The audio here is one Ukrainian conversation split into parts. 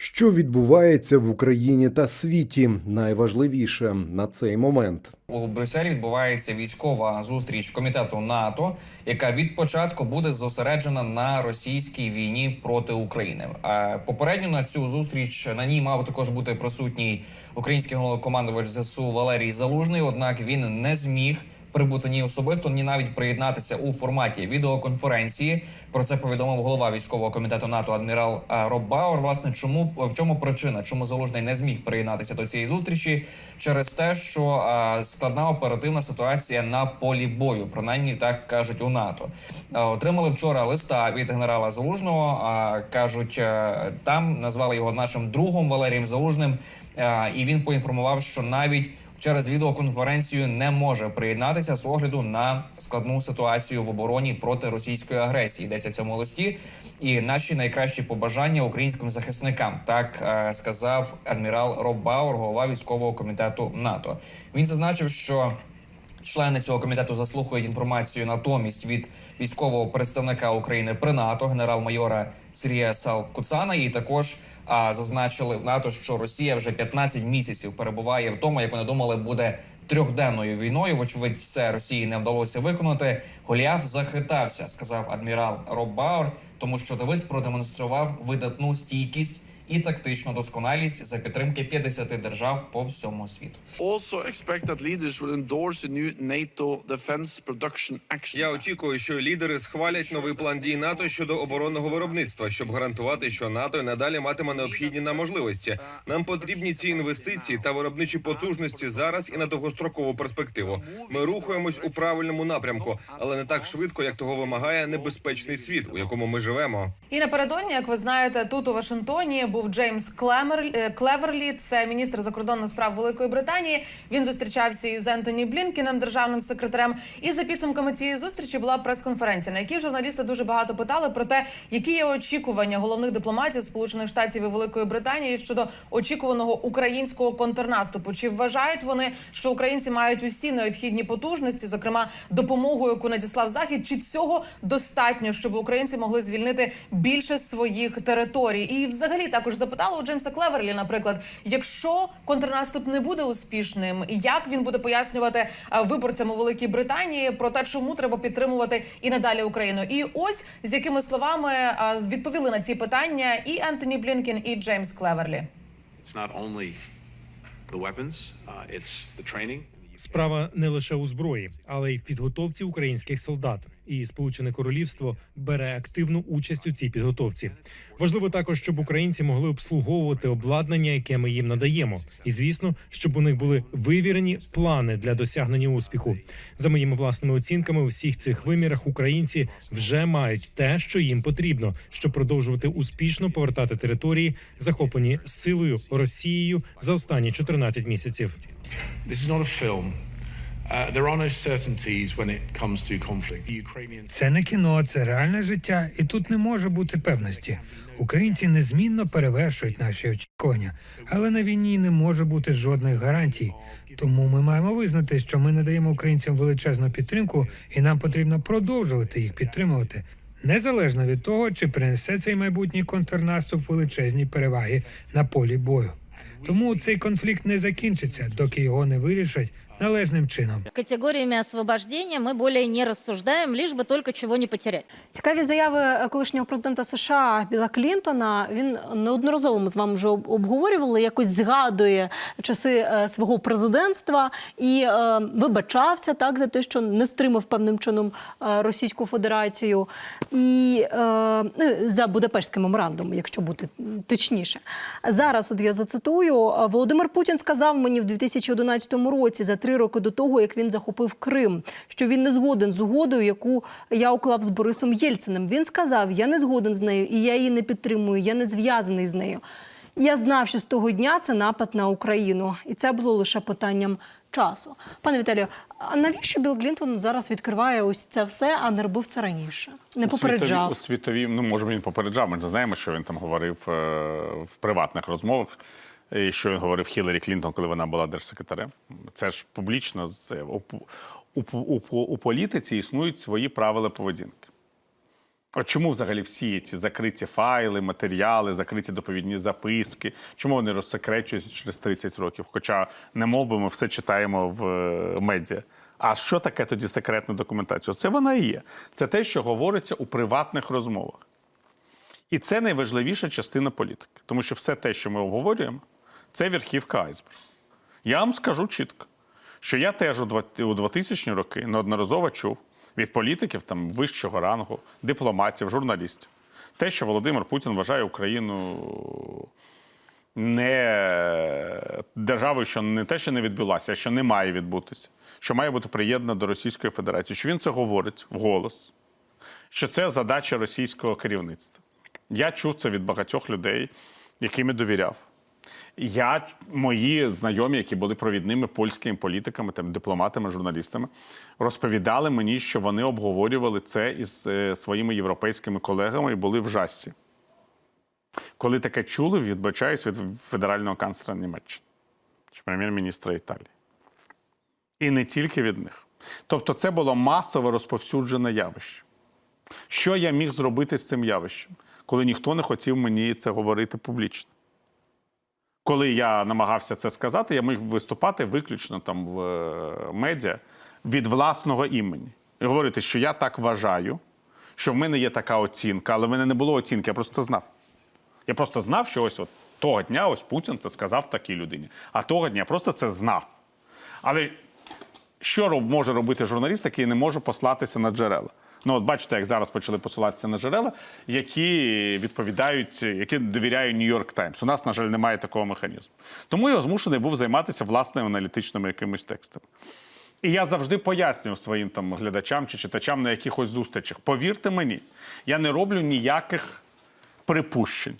Що відбувається в Україні та світі? Найважливіше на цей момент. У Брюсселі відбувається військова зустріч комітету НАТО, яка від початку буде зосереджена на російській війні проти України. А попередньо на цю зустріч на ній мав також бути присутній український головнокомандувач ЗСУ Валерій Залужний. Однак він не зміг прибути ні особисто, ні навіть приєднатися у форматі відеоконференції. Про це повідомив голова військового комітету НАТО адмірал а, Роб Бауер. Власне, чому в чому причина, чому залужний не зміг приєднатися до цієї зустрічі? Через те, що а, складна оперативна ситуація на полі бою, принаймні так кажуть у НАТО. А, Отримали вчора листа від генерала Залужного. Кажуть, е, там назвали його нашим другом Валерієм Залужним, і він поінформував, що навіть через відеоконференцію не може приєднатися з огляду на складну ситуацію в обороні проти російської агресії. Йдеться цьому листі. І наші найкращі побажання українським захисникам, так е, сказав адмірал Роб Бауер, голова військового комітету НАТО. Він зазначив, що Члени цього комітету заслухають інформацію натомість від військового представника України при НАТО, генерал-майора Сергія Салкуцана. І також а, зазначили в НАТО, що Росія вже 15 місяців перебуває в тому, як вони думали, буде трьохденною війною. Вочевидь, це Росії не вдалося виконати. Голіаф захитався, сказав адмірал Роб Бауер, тому що Давид продемонстрував видатну стійкість і тактичну досконалість за підтримки 50 держав по всьому світу. Я очікую, що лідери схвалять новий план дій НАТО щодо оборонного виробництва, щоб гарантувати, що НАТО надалі матиме необхідні нам можливості. Нам потрібні ці інвестиції та виробничі потужності зараз і на довгострокову перспективу. Ми рухаємось у правильному напрямку, але не так швидко, як того вимагає небезпечний світ, у якому ми живемо. І напередодні, як ви знаєте, тут у Вашингтоні був Джеймс Клемер е, Клеверлі, це міністр закордонних справ Великої Британії. Він зустрічався із Ентоні Блінкеном, державним секретарем. І за підсумками цієї зустрічі була прес-конференція, на якій журналісти дуже багато питали про те, які є очікування головних дипломатів Сполучених Штатів і Великої Британії щодо очікуваного українського контрнаступу. Чи вважають вони, що українці мають усі необхідні потужності, зокрема допомогу, яку надіслав захід, чи цього достатньо, щоб українці могли звільнити більше своїх територій? І взагалі також запитали у Джеймса Клеверлі, наприклад, якщо контрнаступ не буде успішним, як він буде пояснювати виборцям у Великій Британії про те, чому треба підтримувати і надалі Україну? І ось з якими словами відповіли на ці питання і Ентоні Блінкен, і Джеймс Клеверлі. It's not only the weapons, uh, it's the training. Справа не лише у зброї, але й в підготовці українських солдат. І Сполучене Королівство бере активну участь у цій підготовці. Важливо також, щоб українці могли обслуговувати обладнання, яке ми їм надаємо, і звісно, щоб у них були вивірені плани для досягнення успіху. За моїми власними оцінками, у всіх цих вимірах українці вже мають те, що їм потрібно, щоб продовжувати успішно повертати території, захоплені силою Росією за останні 14 місяців. This is not a film. Uh. Це не кіно, це реальне життя, і тут не може бути певності. Українці незмінно перевершують наші очікування, але на війні не може бути жодних гарантій. Тому ми маємо визнати, що ми надаємо українцям величезну підтримку, і нам потрібно продовжувати їх підтримувати. Незалежно від того, чи принесе цей майбутній контрнаступ величезні переваги на полі бою. Тому цей конфлікт не закінчиться, доки його не вирішать належним чином. Категориями освобождения мы более не рассуждаем, лишь бы только чего не потерять. Цікаві заяви е, колишнього президента США Біла Клінтона. Він неодноразово ми з вами вже обговорювали, якось згадує часи е, свого президентства і е, вибачався так за те, що не стримав певним чином е, Російську Федерацію і е, ну, за Будапештським меморандумом, якщо бути точніше. Зараз, от я зацитую, Володимир Путін сказав мені в 2011 році, за три роки до того, як він захопив Крим, що він не згоден з угодою, яку я уклав з Борисом Єльциним. Він сказав: я не згоден з нею, і я її не підтримую, я не зв'язаний з нею. Я знав, що з того дня це напад на Україну, і це було лише питанням часу. Пане Віталію, а навіщо Білл Клінтон зараз відкриває ось це все, а не робив це раніше? Не У попереджав. світові, у світові, ну може він попереджав. Ми не знаємо, що він там говорив е, в приватних розмовах. І що він говорив Хіларі Клінтон, коли вона була держсекретарем. Це ж публічно. Це у, у, у, у політиці існують свої правила поведінки. От чому взагалі всі ці закриті файли, матеріали, закриті доповідні записки, чому вони розсекречуються через 30 років? Хоча не мов би ми все читаємо в е, медіа. А що таке тоді секретна документація? Це вона і є. Це те, що говориться у приватних розмовах. І це найважливіша частина політики, тому що все те, що ми обговорюємо, це верхівка айсбергу. Я вам скажу чітко, що я теж у два- у 2000 роки неодноразово чув від політиків там вищого рангу, дипломатів, журналістів, те, що Володимир Путін вважає Україну не державою, що не те, що не відбулася, а що не має відбутися, що має бути приєднана до Російської Федерації, що він це говорить вголос, що це задача російського керівництва. Я чув це від багатьох людей, яким довіряв. Я, мої знайомі, які були провідними польськими політиками, там, дипломатами, журналістами, розповідали мені, що вони обговорювали це із е, своїми європейськими колегами і були в жасі. Коли таке чули, відбачаюсь від федерального канцлера Німеччини чи прем'єр-міністра Італії. І не тільки від них. Тобто, це було масово розповсюджене явище. Що я міг зробити з цим явищем, коли ніхто не хотів мені це говорити публічно? Коли я намагався це сказати, я міг виступати виключно там в е, медіа від власного імені. І говорити, що я так вважаю, що в мене є така оцінка, але в мене не було оцінки, я просто це знав. Я просто знав, що ось от того дня ось Путін це сказав такій людині. А того дня я просто це знав. Але що може робити журналіст, який не може послатися на джерела? Ну, от бачите, як зараз почали посилатися на джерела, які відповідають, які довіряє Нью-Йорк Таймс. У нас, на жаль, немає такого механізму. Тому я змушений був займатися власними аналітичними якимись текстами. І я завжди пояснюю своїм там глядачам чи читачам на якихось зустрічах. Повірте мені, я не роблю ніяких припущень.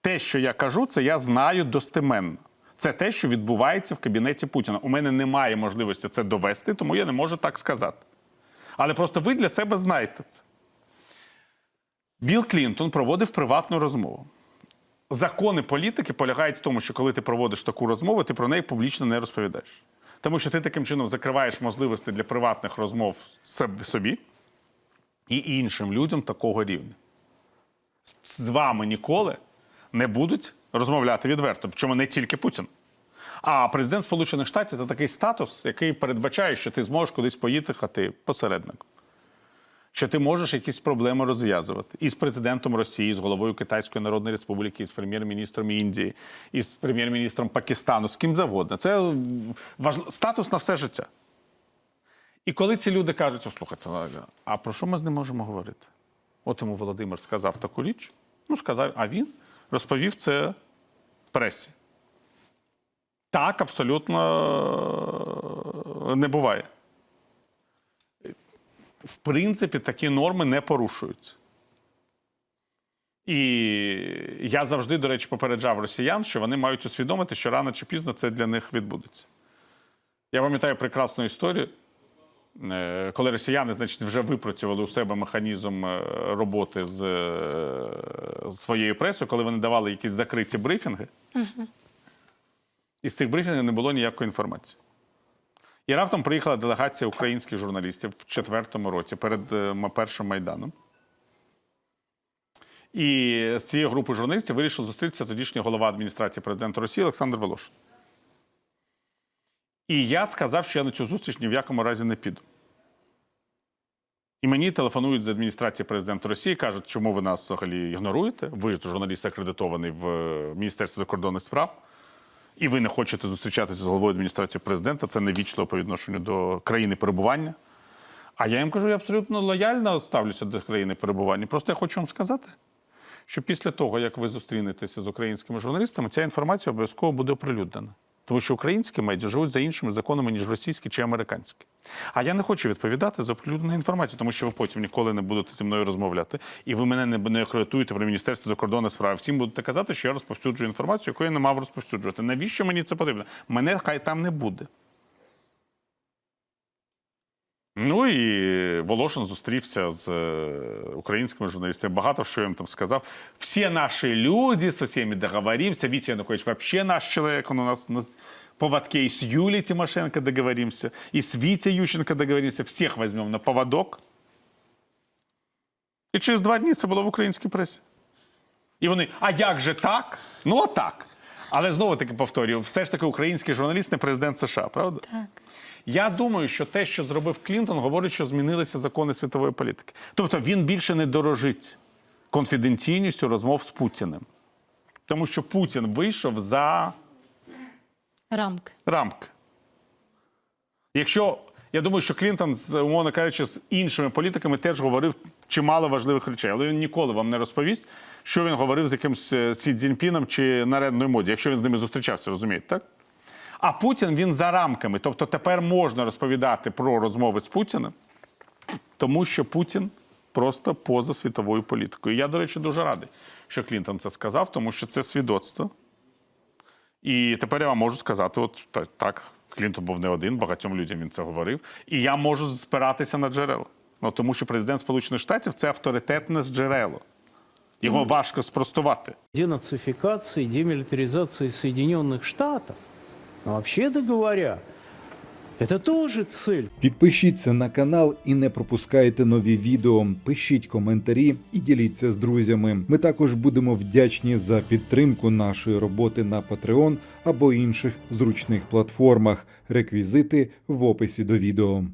Те, що я кажу, це я знаю достеменно. Це те, що відбувається в кабінеті Путіна. У мене немає можливості це довести, тому я не можу так сказати. Але просто ви для себе знаєте це. Білл Клінтон проводив приватну розмову. Закони політики полягають в тому, що коли ти проводиш таку розмову, ти про неї публічно не розповідаєш. Тому що ти таким чином закриваєш можливості для приватних розмов собі і іншим людям такого рівня. З- вами ніколи не будуть розмовляти відверто, причому не тільки Путін. А президент Сполучених Штатів це такий статус, який передбачає, що ти зможеш кудись поїхати посередником. Що ти можеш якісь проблеми розв'язувати і з президентом Росії, з головою Китайської Народної Республіки, і з прем'єр-міністром Індії, і з прем'єр-міністром Пакистану, з ким завгодно. Це важ... статус на все життя. І коли ці люди кажуть, слухайте, а про що ми з ним можемо говорити? От йому Володимир сказав таку річ, ну сказав, а він розповів це пресі. Так, абсолютно е, не буває. В принципі, такі норми не порушуються. І я завжди, до речі, попереджав росіян, що вони мають усвідомити, що рано чи пізно це для них відбудеться. Я пам'ятаю прекрасну історію, е, коли росіяни, значить, вже випрацювали у себе механізм е, роботи з своєю пресою, коли вони давали якісь закриті брифінги. І з цих брифінгів не було ніякої інформації. І раптом приїхала делегація українських журналістів в четвертому році перед е, першим майданом. І з цією групою журналістів вирішив зустрітися тодішній голова адміністрації президента Росії Олександр Волошин. І я сказав, що я на цю зустріч ні в якому разі не піду. І мені телефонують з адміністрації президента Росії, кажуть, чому ви нас взагалі ігноруєте? Ви журналіст акредитований в е, Міністерстві закордонних справ. І ви не хочете зустрічатися з головою адміністрації президента, це невічливо по відношенню до країни перебування. А я їм кажу, я абсолютно лояльно ставлюся до країни перебування. Просто я хочу вам сказати, що після того, як ви зустрінетеся з українськими журналістами, ця інформація обов'язково буде оприлюднена. Тому що українські медіа живуть за іншими законами, ніж російські чи американські. А я не хочу відповідати за оприлюднену інформацію, тому що ви потім ніколи не будете зі мною розмовляти. І ви мене не, акредитуєте при Міністерстві закордонних справ. Всім будете казати, що я розповсюджую інформацію, яку я не мав розповсюджувати. Навіщо мені це потрібно? Мене хай там не буде. Ну і Волошин зустрівся з е, українськими журналістами. Багато що їм там сказав. Всі наші люди з усіми договоримося. Вітя Янукович вообще наш чоловік. Он у нас на поводке. І з Юлією Тимошенко договоримося, і з Вітя Ющенко договоримося. Всіх візьмемо на поводок. І через два дні це було в українській пресі. І вони, а як же так? Ну, а так. Але знову таки повторюю, все ж таки український журналіст не президент США, правда? Так. Я думаю, що те, що зробив Клінтон, говорить, що змінилися закони світової політики. Тобто він більше не дорожить конфіденційністю розмов з Путіним. Тому що Путін вийшов за Рамки. рамки. Якщо я думаю, що Клінтон, умовно кажучи, з іншими політиками теж говорив чимало важливих речей, але він ніколи вам не розповість, що він говорив з якимсь е, Сі Цзіньпіном чи нарядною моді, якщо він з ними зустрічався, розумієте, так? А Путін він за рамками. Тобто тепер можна розповідати про розмови з Путіним, тому що Путін просто поза світовою політикою. Я, до речі, дуже радий, що Клінтон це сказав, тому що це свідоцтво. І тепер я вам можу сказати: от так, Клінтон був не один, багатьом людям він це говорив. І я можу спиратися на джерела. Ну, тому що президент Сполучених Штатів це авторитетне джерело. Його важко спростувати. денацификации, демилитаризации Соединенных Штатов. Но вообще-то говоря, это тоже цель. Підпишіться на канал і не пропускайте нові відео. Пишіть коментарі і діліться з друзями. Ми також будемо вдячні за підтримку нашої роботи на Patreon або інших зручних платформах. Реквізити в описі до відео.